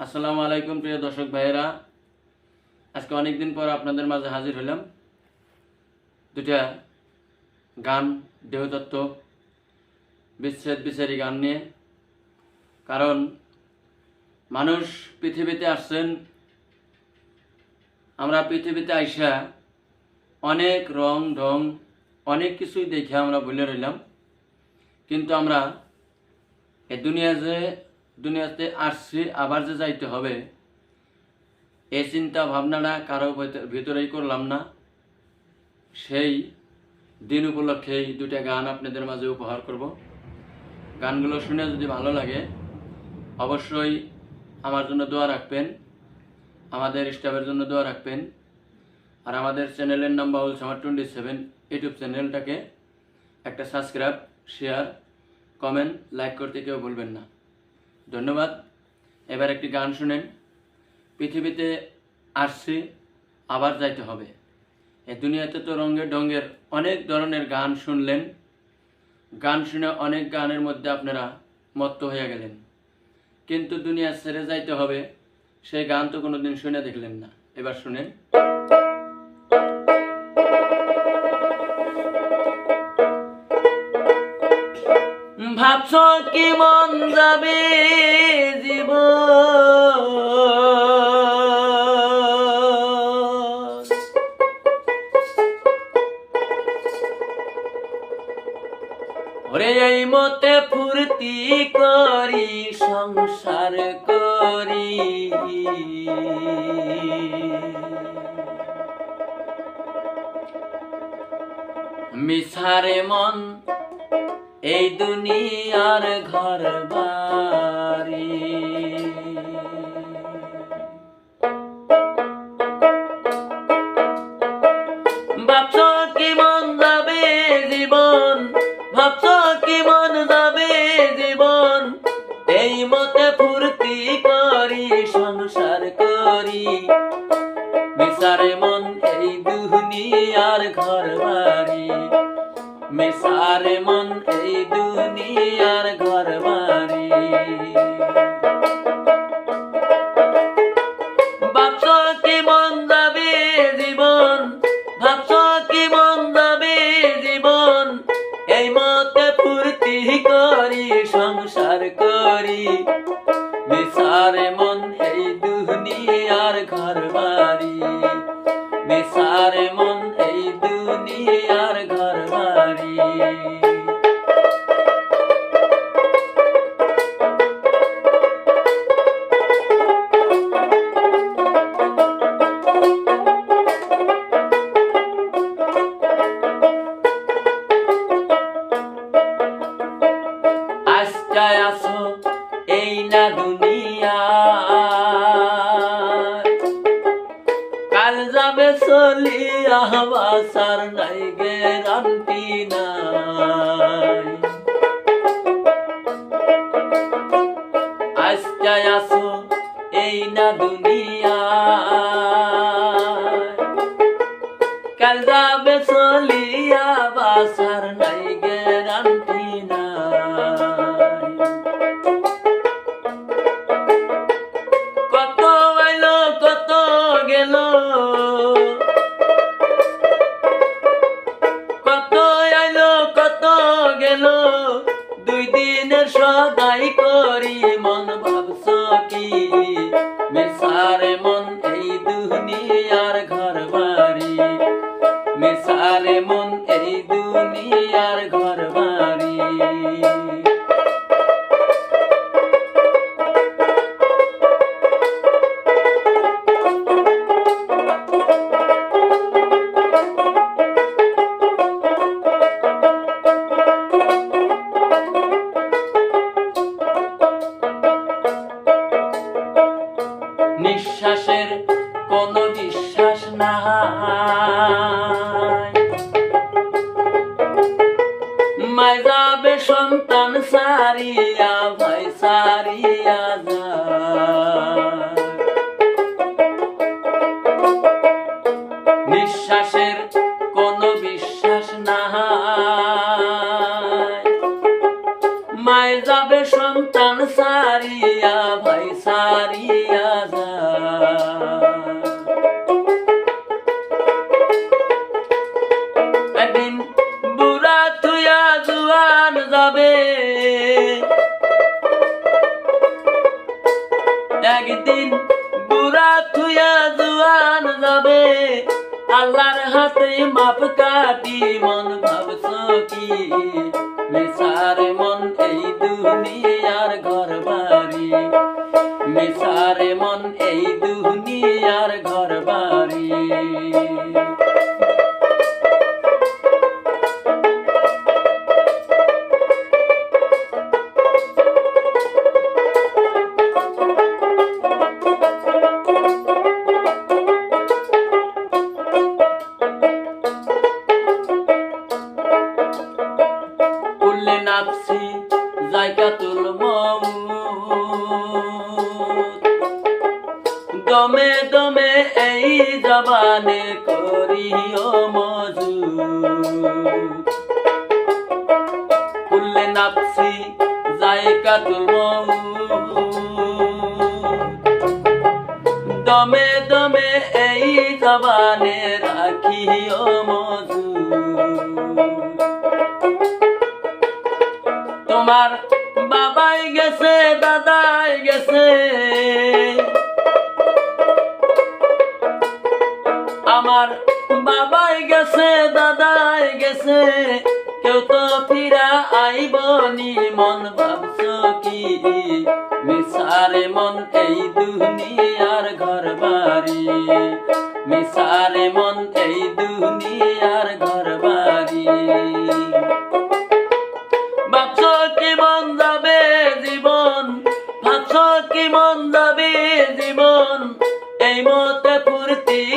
আসসালামু আলাইকুম, প্রিয় দর্শক ভাইয়েরা। আজকে অনেকদিন পর আপনাদের মাঝে হাজির হলাম দুটা গান, দেহতত্ত্ব, বিচ্ছেদ বিচারি গান নিয়ে। কারণ মানুষ পৃথিবীতে আসছেন, আমরা পৃথিবীতে আইসা অনেক রং, ঢং, অনেক কিছুই দেখে আমরা ভুলে রইলাম। কিন্তু আমরা এ দুনিয়া যে দুনিয়াতে আসছি, আবার যে যাইতে হবে এই চিন্তা ভাবনাটা কারও ভিতর- ভিতরেই করলাম না। সেই দিন উপলক্ষে এই দুটা গান আপনাদের মাঝে উপহার করব। গানগুলো শুনে যদি ভালো লাগে, অবশ্যই আমার জন্য দোয়া রাখবেন, আমাদের স্টাফের জন্য দোয়া রাখবেন, আর আমাদের চ্যানেলের নাম Baul summer twenty seven YouTube চ্যানেলটাকে। একটা সাবস্ক্রাইব, শেয়ার, কমেন্ট, লাইক করতে কেউ ভুলবেন না। ধন্যবাদ। এবার একটি গান শুনেন। পৃথিবীতে আসছি, আবার যাইতে হবে। এ দুনিয়াতে তো রঙে ডঙ্গের অনেক ধরনের গান শুনলেন। গান শুনে অনেক গানের মধ্যে আপনারা মত্ত হয়ে গেলেন। কিন্তু দুনিয়া ছেড়ে যাইতে হবে, সেই গান তো কোনোদিন শুনে দেখলেন না। এবার শুনেন। কি মন যাবে জীব ওরে এই মতে ফুর্তি করি সংসার করি। মিছারে মন এই দুনিয়ার ঘর বাড়ি বাপ কি মন মিশারে মন গ্যারান্টি নাই মায় যাবে সন্তান সারিয়া, ভাই সারিয়া নিঃশ্বাসের কোনো বিশ্বাস নাই। মায় যাবে সন্তান সারিয়া যাবে হাতে মাপ কাটি মন ভাবছ কি মিসার মন এই দুনিয়ার ঘর বাড়ি মিসারে মন এই দুনিয়ার ঘর বাড়ি উল্লে নাপসি জায়গাতুল দমে দমে এই জবানে করিও মজু উল্লে নাপসি জায়গাতুল দমে দমে এই জবানে রাখিও মজু তোমার বাবাই গেছে, দাদাই গেছে। আমার বাবাই গেছে, দাদাই গেছে। কেউ তো ফিরা আইবনি মন ভাবছ কি মিসারে মন, এই দুনিয়ার ঘর বাড়ি মিসারে মন, এই দুনিয়ার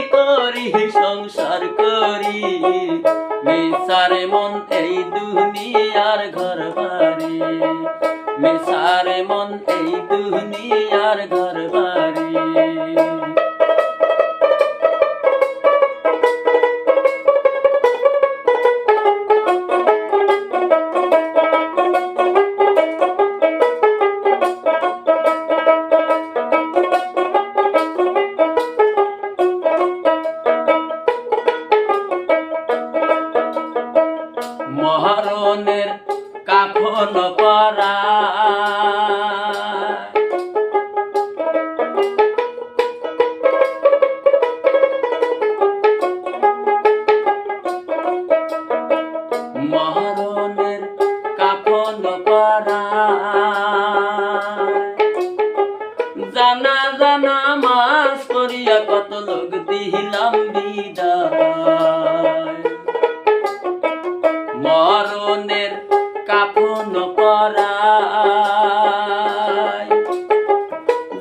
করি সংসার করি মেসারে মন এই দুনিয়ার ঘর বাড়ি মেসারে মন এই দুনিয়ার ঘর বাড়ি মরণের কাফন পরায়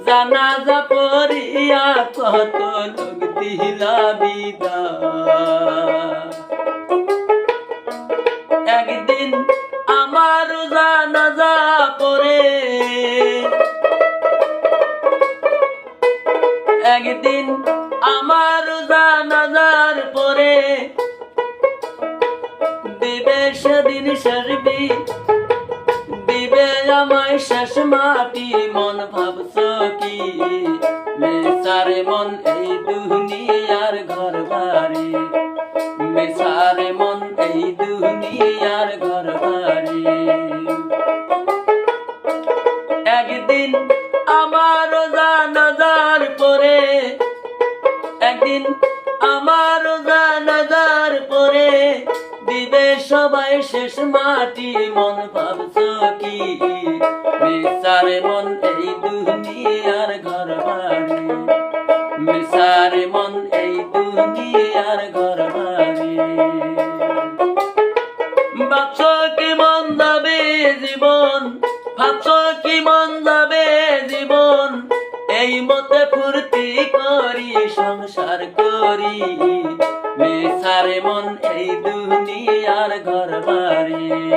জানাজা পরিয়া কত লোক দিলা বিদায়। মাটি মন মেসারে মন এই দুনিয়ার ঘর বাড়ি মেসারে মন এই দুনিয়ার ঘর বাড়ি একদিন আমার জানাজার পরে, একদিন আমার জানাজার পরে সবাই শেষ মাটি, মন ভাবছ কি? মিসারে মন, এই দুনিয়ার ঘর বাড়ি। মিসারে মন, এই দুনিয়ার ঘর বাড়ি। ভাবছ কি মন যাবে জীবন? ভাবছ কি মন যাবে জীবন? এই মতে ফুর্তি করি, সংসার করি। মিসারে মন, এই বাড়ি